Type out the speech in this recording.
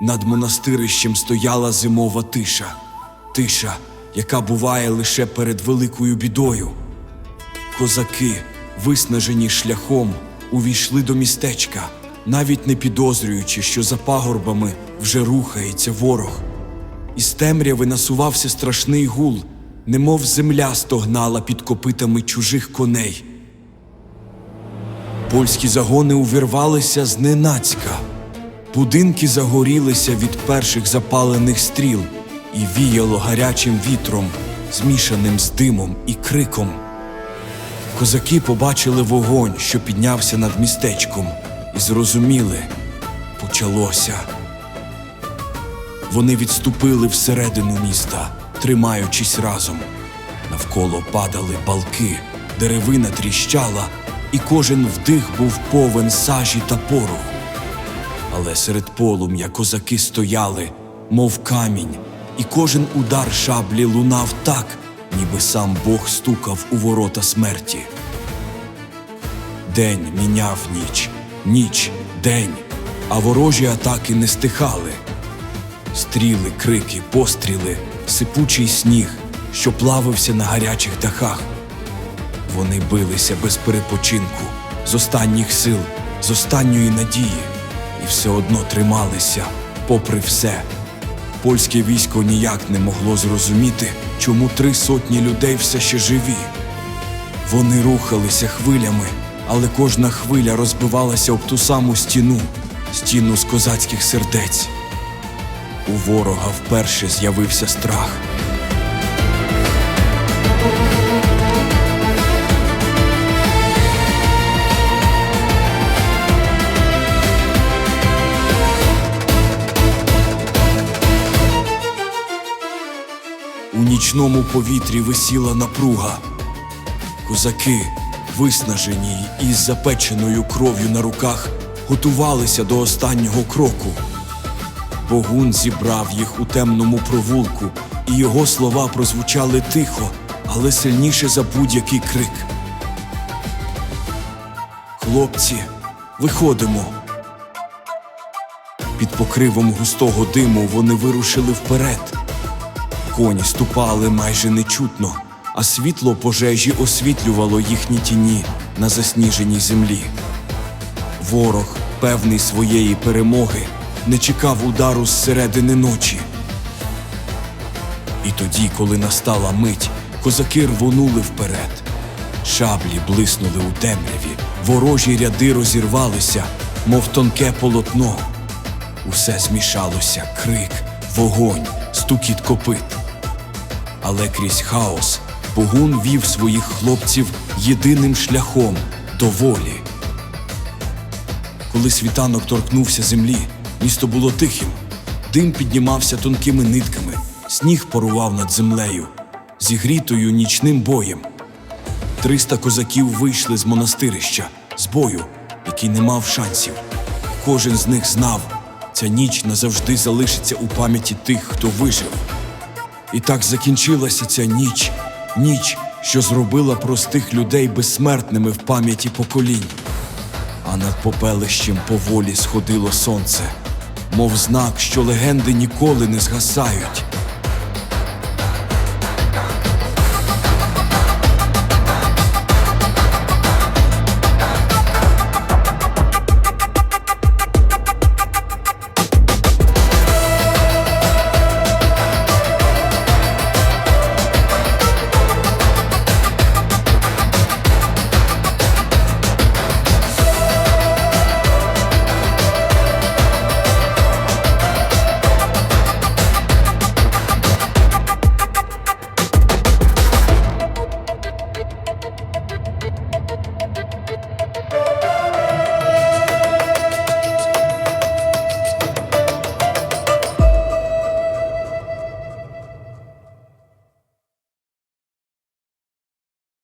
Над монастирищем стояла зимова тиша, тиша, яка буває лише перед великою бідою. Козаки, виснажені шляхом, увійшли до містечка, навіть не підозрюючи, що за пагорбами вже рухається ворог. Із темряви насувався страшний гул, немов земля стогнала під копитами чужих коней. Польські загони увірвалися зненацька. Будинки загорілися від перших запалених стріл і віяло гарячим вітром, змішаним з димом і криком. Козаки побачили вогонь, що піднявся над містечком, і зрозуміли почалося. Вони відступили всередину міста, тримаючись разом. Навколо падали балки, деревина тріщала, і кожен вдих був повен сажі та пороху. Але серед полум'я козаки стояли, мов камінь, і кожен удар шаблі лунав так, ніби сам Бог стукав у ворота смерті. День міняв ніч, ніч день, а ворожі атаки не стихали. Стріли, крики, постріли, сипучий сніг, що плавився на гарячих дахах. Вони билися без перепочинку, з останніх сил, з останньої надії, все одно трималися, попри все. Польське військо ніяк не могло зрозуміти, чому три сотні людей все ще живі. Вони рухалися хвилями, але кожна хвиля розбивалася об ту саму стіну, стіну з козацьких сердець. У ворога вперше з'явився страх. Нічному повітрі висіла напруга. Козаки, виснажені і з запеченою кров'ю на руках, готувалися до останнього кроку. Богун зібрав їх у темному провулку, і його слова прозвучали тихо, але сильніше за будь-який крик. Хлопці, виходимо. Під покривом густого диму вони вирушили вперед. Коні ступали майже нечутно, а світло пожежі освітлювало їхні тіні на засніженій землі. Ворог, певний своєї перемоги, не чекав удару зсередини ночі. І тоді, коли настала мить, козаки рвонули вперед. Шаблі блиснули у темряві, ворожі ряди розірвалися, мов тонке полотно. Усе змішалося крик, вогонь, стукіт копит. Але крізь хаос Богун вів своїх хлопців єдиним шляхом до волі. Коли світанок торкнувся землі, місто було тихим. Дим піднімався тонкими нитками, сніг парував над землею, зігрітою нічним боєм. Триста козаків вийшли з монастирища, з бою, який не мав шансів. Кожен з них знав, ця ніч назавжди залишиться у пам'яті тих, хто вижив. І так закінчилася ця ніч, ніч, що зробила простих людей безсмертними в пам'яті поколінь. А над попелищем поволі сходило сонце, мов знак, що легенди ніколи не згасають.